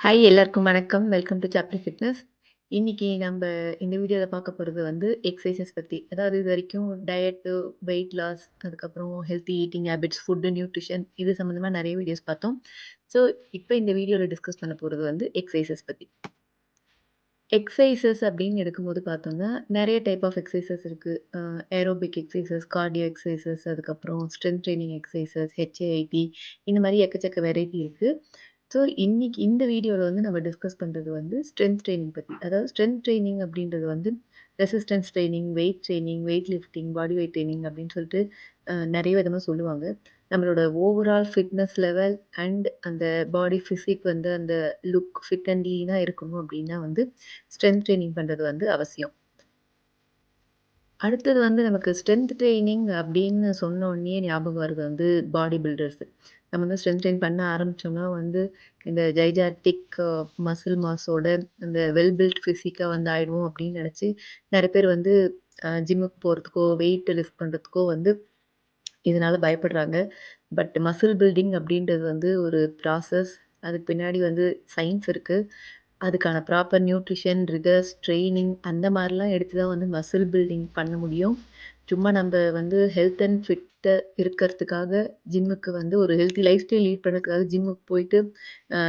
Hi எல்லாருக்கும் வணக்கம். Welcome to chapter fitness. இன்றைக்கி நம்ம இந்த வீடியோவில் பார்க்க போகிறது வந்து எக்ஸசைசஸ் பற்றி அதாவது இது வரைக்கும் டயட்டு, வெயிட் லாஸ், அதுக்கப்புறம் healthy eating habits, food, nutrition இது சம்மந்தமாக நிறைய வீடியோஸ் பார்த்தோம். ஸோ, இப்போ இந்த வீடியோவில் டிஸ்கஸ் பண்ண போகிறது வந்து எக்ஸசைசஸ் பற்றி எக்ஸசைசஸ் அப்படின்னு எடுக்கும்போது பார்த்தோம்னா, நிறைய டைப் ஆஃப் எக்ஸசைசஸ் இருக்குது ஏரோபிக் எக்ஸசைசஸ் கார்டியோ எக்ஸசைசஸ் அதுக்கப்புறம் ஸ்ட்ரென்த் ட்ரைனிங் எக்ஸசைசஸ் ஹெச்ஏஐடி இந்த மாதிரி எக்கச்சக்க வெரைட்டி இருக்குது ஸோ, இன்னைக்கு இந்த வீடியோவில் வந்து நம்ம டிஸ்கஸ் பண்ணுறது வந்து ஸ்ட்ரென்த் ட்ரைனிங் பற்றி அதாவது ஸ்ட்ரென்த் ட்ரைனிங் அப்படின்றது வந்து resistance training weight training weight lifting, body weight training அப்படின்னு சொல்லிட்டு நிறைய விதமாக சொல்லுவாங்க. நம்மளோட ஓவரால் ஃபிட்னஸ் லெவல் அண்ட் அந்த பாடி ஃபிசிக் வந்து அந்த லுக் ஃபிட் அண்ட் லீனாக இருக்கணும் அப்படின்னா வந்து ஸ்ட்ரென்த் ட்ரெய்னிங் பண்ணுறது வந்து அவசியம். அடுத்தது வந்து நமக்கு ஸ்ட்ரென்த் ட்ரைனிங் அப்படின்னு சொன்ன உடனே ஞாபகம் வருது வந்து பாடி பில்டர்ஸ். நம்ம வந்து ஸ்ட்ரென்த் பண்ண ஆரம்பித்தோம்னா வந்து இந்த ஜைஜாட்டிக் மசில் மாஸோட அந்த வெல் பில்ட் ஃபிசிக்காக வந்து ஆயிடுவோம் அப்படின்னு நினச்சி நிறைய பேர் வந்து ஜிம்முக்கு போகிறதுக்கோ வெயிட் லிஃப்ட் பண்ணுறதுக்கோ வந்து இதனால் பயப்படுறாங்க. பட் மசில் பில்டிங் அப்படின்றது வந்து ஒரு ப்ராசஸ். அதுக்கு பின்னாடி வந்து சயின்ஸ் இருக்குது அதுக்கான ப்ராப்பர் நியூட்ரிஷன், ரிகர்ஸ், ட்ரெயினிங் அந்த மாதிரிலாம் எடுத்து தான் வந்து மசில் பில்டிங் பண்ண முடியும். சும்மா நம்ம வந்து ஹெல்த் அண்ட் ஃபிட்டாக இருக்கிறதுக்காக ஜிம்முக்கு வந்து ஒரு ஹெல்த்தி லைஃப் ஸ்டைல் லீட் பண்ணுறதுக்காக ஜிம்முக்கு போயிட்டு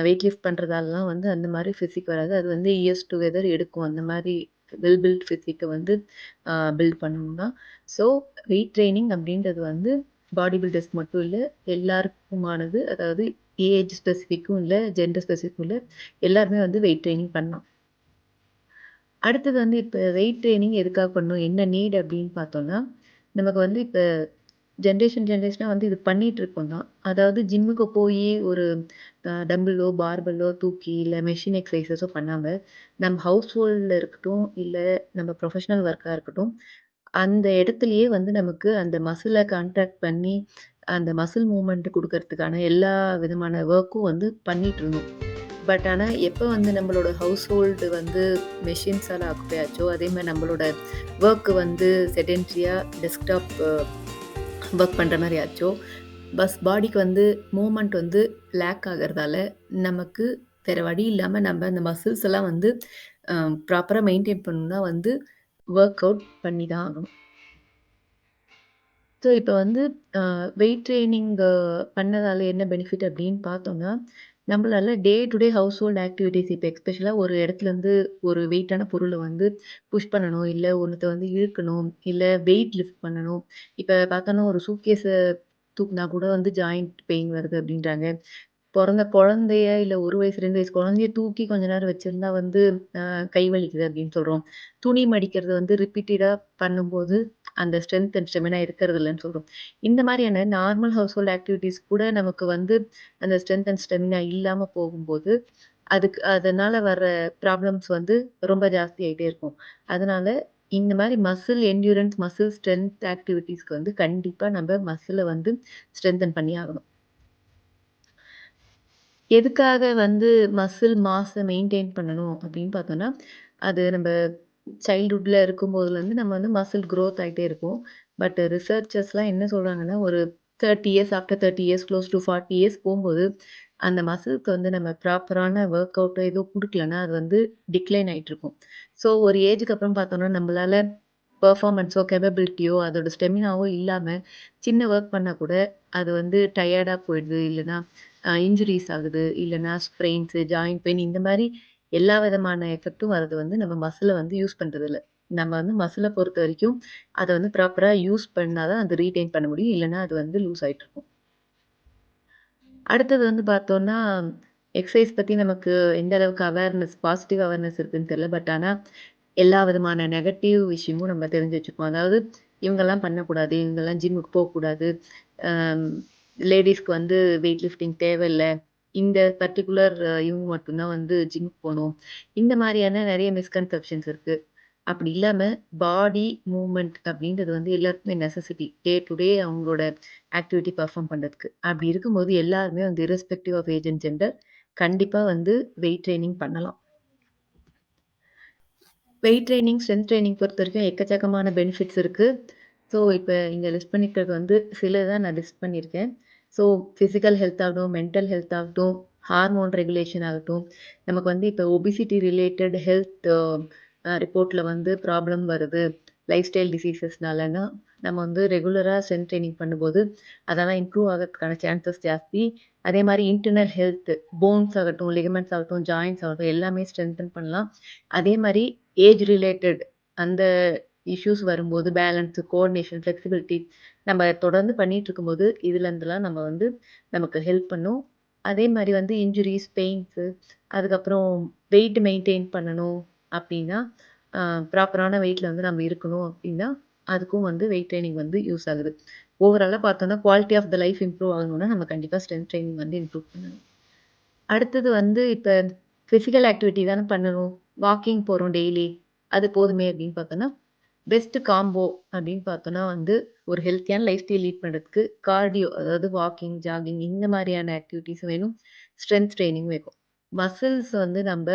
வெயிட் லிஃப்ட் பண்ணுறதாலலாம் வந்து அந்த மாதிரி ஃபிசிக் வராது. அது வந்து இயர்ஸ் டுகெதர் எடுக்கும். அந்த மாதிரி வெல் பில்ட் ஃபிசிக்கை வந்து பில்ட் பண்ணணும்னா. ஸோ, வெயிட் ட்ரைனிங் அப்படின்றது வந்து பாடி பில்டர்ஸ் மட்டும் இல்லை எல்லாருக்குமானது. அதாவது ஏஜ் ஸ்பெசிஃபிக்கும் இல்லை ஜெண்டர் ஸ்பெசிஃபிக்கும் இல்லை எல்லாருமே வந்து வெயிட் ட்ரைனிங் பண்ணலாம். அடுத்தது வந்து இப்போ வெயிட் ட்ரைனிங் எதுக்காக பண்ணணும்? என்ன நீட் அப்படின்னு பார்த்தோம்னா, நமக்கு வந்து இப்போ ஜென்ரேஷன் ஜென்ரேஷனாக வந்து இது பண்ணிகிட்டு இருக்கோம் தான். அதாவது ஜிம்முக்கு போய் ஒரு டம்பிளோ, பார்பலோ தூக்கி இல்லை மெஷின் எக்ஸசைஸஸோ பண்ணாமல் நம்ம ஹவுஸ் ஹோல்டில் இருக்கட்டும், இல்லை நம்ம ப்ரொஃபஷனல் ஒர்க்காக இருக்கட்டும், அந்த இடத்துலயே வந்து நமக்கு அந்த மசில கான்டாக்ட் பண்ணி, அந்த மசில் மூவ்மெண்ட் குடுக்கறதுக்கான எல்லா விதமான வொர்க்கும் வந்து பண்ணிட்டு இருந்தோம். பட் ஆனா, எப்ப வந்து நம்மளோட ஹவுஸ் ஹோல்டு வந்து மெஷின்ஸால ஆக்குபை ஆச்சோ, அதே மாதிரி நம்மளோட வொர்க் வந்து செடென்ட்ரியாக டெஸ்க்டாப் வொர்க் பண்ற மாரி ஆச்சோ, பஸ் பாடிக்கு வந்து மூவ்மெண்ட் வந்து லேக் ஆகறதால, நமக்கு வேற வழி இல்லாம நம்ம அந்த மசில்ஸ் எல்லாம் வந்து ப்ராப்பராக ப்ராப்பரா மெயின்டெயின் பண்ணணும்னா வந்து ஒர்க் அவுட் பண்ணி தான் ஆகணும். ஸோ, இப்போ வந்து வெயிட் ட்ரைனிங் பண்ணதால் என்ன பெனிஃபிட் அப்படின்னு பார்த்தோம்னா, நம்மளால day to day household activities இப்போ எக்ஸ்பெஷலாக ஒரு இடத்துலேருந்து ஒரு வெயிட்டான பொருளை வந்து புஷ் பண்ணணும், இல்லை ஒன்றத்தை வந்து இழுக்கணும், இல்லை வெயிட் லிஃப்ட் பண்ணணும். இப்போ பார்த்தோன்னா ஒரு சூட்கேஸ தூக்குனா கூட வந்து ஜாயிண்ட் பெயின் வருது அப்படின்றாங்க. பொறந்த குழந்தைய இல்ல 1 வயசு, 2 வயசு குழந்தைய தூக்கி கொஞ்ச நேரம் வச்சிருந்தா வந்து அ கை வலிக்குது அப்படின்னு சொல்றோம். துணி மடிக்கிறது வந்து ரிப்பீட்டடா பண்ணும்போது அந்த ஸ்ட்ரென்த் அண்ட் ஸ்டெமினா இருக்கிறது இல்லன்னு சொல்றோம். இந்த மாரியான நார்மல் ஹவுஸ் ஹோல்ட் ஆக்டிவிட்டீஸ் கூட நமக்கு வந்து அந்த ஸ்ட்ரென்த் அண்ட் ஸ்டெமினா இல்லாம போகும்போது, அதுக்கு அதனால வர்ற ப்ராப்ளம்ஸ் வந்து ரொம்ப ஜாஸ்தியாயிட்டே இருக்கும். அதனால இந்த மாரி மசில் என்யூரன்ஸ் மசில் ஸ்ட்ரென்த் ஆக்டிவிட்டீஸ்க்கு வந்து கண்டிப்பா நம்ப மசில வந்து ஸ்ட்ரென்தன் பண்ணி ஆகணும். எதுக்காக வந்து மசில் மாஸை மெயின்டைன் பண்ணணும் அப்படின்னு பார்த்தோன்னா அது நம்ம சைல்டுஹுட்டில் இருக்கும்போதுலேருந்து நம்ம வந்து மசில் க்ரோத் ஆகிட்டே இருக்கும். பட் ரிசர்ச்சர்ஸ்லாம் என்ன சொல்கிறாங்கன்னா ஒரு 30 years after 30 years close to 40 years போகும்போது அந்த மசில்க்கு வந்து நம்ம ப்ராப்பரான ஒர்க் அவுட்டோ ஏதோ கொடுக்கலன்னா அது வந்து டிக்ளைன் ஆயிட்டுருக்கும். ஸோ, ஒரு ஏஜுக்கு அப்புறம் பார்த்தோன்னா நம்மளால பெர்ஃபார்மன்ஸோ, கேப்பபிலிட்டியோ, அதோட ஸ்டெமினாவோ இல்லாமல் சின்ன ஒர்க் பண்ணால் கூட அது வந்து டயர்டாக போயிடுது. இல்லைன்னா அ இன்ஜுரீஸ் ஆகுது. இல்லன்னா ஸ்ப்ரெயின்ஸு ஜாயிண்ட் பெயின் இந்த மாரி எல்லா விதமான எஃபெக்ட்டும் வர்றது வந்து நம்ம மசில வந்து யூஸ் பண்ணுறதில்ல நம்ம வந்து மசில பொறுத்தவரைக்கும் அத வந்து ப்ராப்பரா யூஸ் பண்ணா தான் அது ரீடைன் பண்ண முடியும். இல்லன்னா அது வந்து லூஸ் ஆயிட்டுருக்கும். அடுத்தது வந்து பார்த்தோம்னா, எக்சர்சைஸ் பத்தி நமக்கு எந்த அளவுக்கு அவேர்னஸ் பாசிட்டிவ் அவேர்னஸ் இருக்குன்னு தெரியல. பட் ஆனா, எல்லா விதமான நெகட்டிவ் விஷயமும் நம்ம தெரிஞ்சு வச்சுக்கணும். அதாவது இவங்கலாம் பண்ணக்கூடாது, இவங்கலாம் ஜிம்முக்கு போக்கூடாது. லேடீஸ்க்கு வந்து வெயிட் லிஃப்டிங் தேவையில்ல. இந்த பர்ட்டிகுலர் இவங்க மட்டும்தான் வந்து ஜிம்முக்கு போகணும் இந்த மாதிரியான நிறைய மிஸ்கன்செப்ஷன்ஸ் இருக்கு. அப்படி இல்லாமல் பாடி மூமெண்ட் அப்படின்றது வந்து எல்லாருக்குமே நெசசிட்டி. டே டு டே அவங்களோட ஆக்டிவிட்டி பர்ஃபார்ம் பண்ணுறதுக்கு அப்படி இருக்கும்போது எல்லாருமே வந்து irrespective of age and gender கண்டிப்பாக வந்து வெயிட் ட்ரைனிங் பண்ணலாம். வெயிட் ட்ரைனிங் ஸ்ட்ரென்த் ட்ரைனிங் பொறுத்த வரைக்கும் எக்கச்சக்கமான பெனிஃபிட்ஸ் இருக்குது ஸோ, இப்போ இங்கே லிஸ்ட் பண்ணிக்கிறது வந்து சில தான் நான் லிஸ்ட் பண்ணியிருக்கேன். ஸோ, ஃபிசிக்கல் ஹெல்த் ஆகட்டும், மென்டல் ஹெல்த் ஆகட்டும், ஹார்மோன் ரெகுலேஷன் ஆகட்டும் நமக்கு வந்து இப்போ ஒபிசிட்டி ரிலேட்டட் ஹெல்த் ரிப்போர்ட்டில் வந்து ப்ராப்ளம் வருது. லைஃப் ஸ்டைல் டிசீசஸ்னாலன்னா நம்ம வந்து ரெகுலராக ஸ்ட்ரென்த் ட்ரைனிங் பண்ணும்போது அதெல்லாம் இம்ப்ரூவ் ஆகிறதுக்கான சான்சஸ் ஜாஸ்தி. அதே மாதிரி இன்டர்னல் ஹெல்த் போன்ஸ் ஆகட்டும் லிகமெண்ட்ஸ் ஆகட்டும் ஜாயின்ஸ் ஆகட்டும் எல்லாமே ஸ்ட்ரென்தன் பண்ணலாம். அதே மாதிரி ஏஜ் ரிலேட்டட் அந்த இஷ்யூஸ் வரும்போது பேலன்ஸு கோஆர்டினேஷன் ஃப்ளெக்சிபிலிட்டி நம்ம தொடர்ந்து பண்ணிகிட்ருக்கும்போது இருக்கும்போது நம்ம வந்து நமக்கு ஹெல்ப் பண்ணும். அதே மாதிரி வந்து இன்ஜுரிஸ் பெயின்ஸு அதுக்கப்புறம் வெயிட் மெயின்டைன் பண்ணணும் அப்படின்னா ப்ராப்பரான வெயிட்டில் வந்து நம்ம இருக்கணும் அப்படின்னா அதுக்கும் வந்து வெயிட் ட்ரைனிங் வந்து யூஸ் ஆகுது. ஓவராலாக பார்த்தோம்னா quality of the life improve ஆகணும்னா நம்ம கண்டிப்பாக ஸ்ட்ரென்த் ட்ரைனிங் வந்து இம்ப்ரூவ் பண்ணணும். அடுத்தது வந்து இப்போ ஃபிசிக்கல் ஆக்டிவிட்டி தானே பண்ணணும். வாக்கிங் போகிறோம் டெய்லி அது போதுமே அப்படின்னு பார்த்தோன்னா பெஸ்ட் காம்போ அப்படின்னு பார்த்தோன்னா வந்து ஒரு ஹெல்த்தியான லைஃப் ஸ்டைல் லீட் பண்ணுறதுக்கு கார்டியோ அதாவது வாக்கிங் ஜாகிங் இந்த மாதிரியான ஆக்டிவிட்டீஸ் வேணும். ஸ்ட்ரென்த் ட்ரைனிங் வேணும். மசில்ஸ் வந்து நம்ம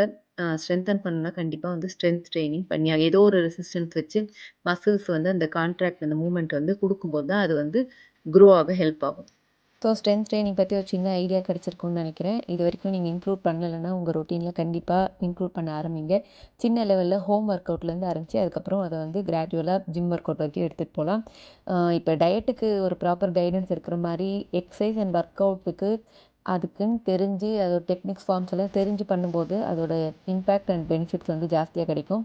ஸ்ட்ரென்தன் பண்ணணும்னா கண்டிப்பாக வந்து ஸ்ட்ரென்த் ட்ரைனிங் பண்ணி ஏதோ ஒரு ரெசிஸ்டன்ஸ் வச்சு மசில்ஸ் வந்து அந்த கான்ட்ராக்ட் அந்த மூமெண்ட் வந்து கொடுக்கும்போது தான் அது வந்து க்ரோ ஆக ஹெல்ப் ஆகும். ஸோ ஸ்ட்ரென்த் ட்ரைனிங் பற்றி ஒரு சின்ன ஐடியா கிடச்சிருக்கும்னு நினைக்கிறேன். இது வரைக்கும் நீங்கள் இம்ப்ரூவ் பண்ணலைன்னா உங்கள் ரொட்டீனில் கண்டிப்பாக இம்ப்ரூவ் பண்ண ஆரம்பிங்க. சின்ன லெவலில் ஹோம் ஒர்க் அவுட்லேருந்து ஆரம்பித்து அதுக்கப்புறம் அதை வந்து கிராஜுவலாக ஜிம் ஒர்க் அவுட் வரைக்கும் எடுத்துகிட்டு போகலாம் இப்போ டயட்டுக்கு ஒரு ப்ராப்பர் கைடன்ஸ் இருக்கிற மாதிரி எக்ஸசைஸ் அண்ட் ஒர்க் அவுட்டுக்கு அதுக்குன்னு தெரிஞ்சு அதோட டெக்னிக்ஸ் ஃபார்ம்ஸ் எல்லாம் தெரிஞ்சு பண்ணும்போது அதோட இம்பேக்ட் அண்ட் பெனிஃபிட்ஸ் வந்து ஜாஸ்தியாக கிடைக்கும்.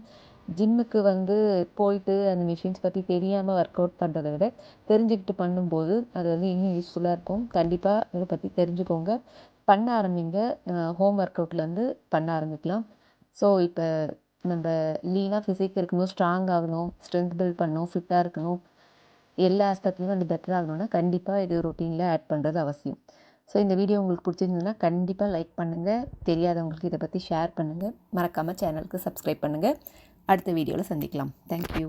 ஜிம்முக்கு வந்து போயிட்டு அந்த மிஷின்ஸ் பற்றி தெரியாமல் ஒர்க் அவுட் பண்ணுறத விட தெரிஞ்சுக்கிட்டு பண்ணும்போது அது வந்து இன்னும் யூஸ்ஃபுல்லாக இருக்கும். கண்டிப்பாக இதை பற்றி தெரிஞ்சுக்கோங்க. பண்ண ஆரம்பிங்க. ஹோம் ஒர்க் அவுட்லேருந்து பண்ண ஆரம்பிக்கலாம். ஸோ இப்போ நம்ம லீனாக ஃபிசிக் இருக்கணும் ஸ்ட்ராங் ஆகணும் ஸ்ட்ரென்த் பில்ட் பண்ணணும் ஃபிட்டாக இருக்கணும். எல்லா ஆஸ்பெக்ட்லையும் வந்து பெட்டர் ஆகணும்னா கண்டிப்பாக இது ரொட்டீனில் ஆட் பண்ணுறது அவசியம். ஸோ இந்த வீடியோ உங்களுக்கு பிடிச்சிருந்ததுன்னா கண்டிப்பாக லைக் பண்ணுங்கள் தெரியாதவங்களுக்கு இதை பற்றி ஷேர் பண்ணுங்கள் மறக்காமல் சேனலுக்கு சப்ஸ்கிரைப் பண்ணுங்கள் அடுத்த வீடியோவில் சந்திக்கலாம். தேங்க்யூ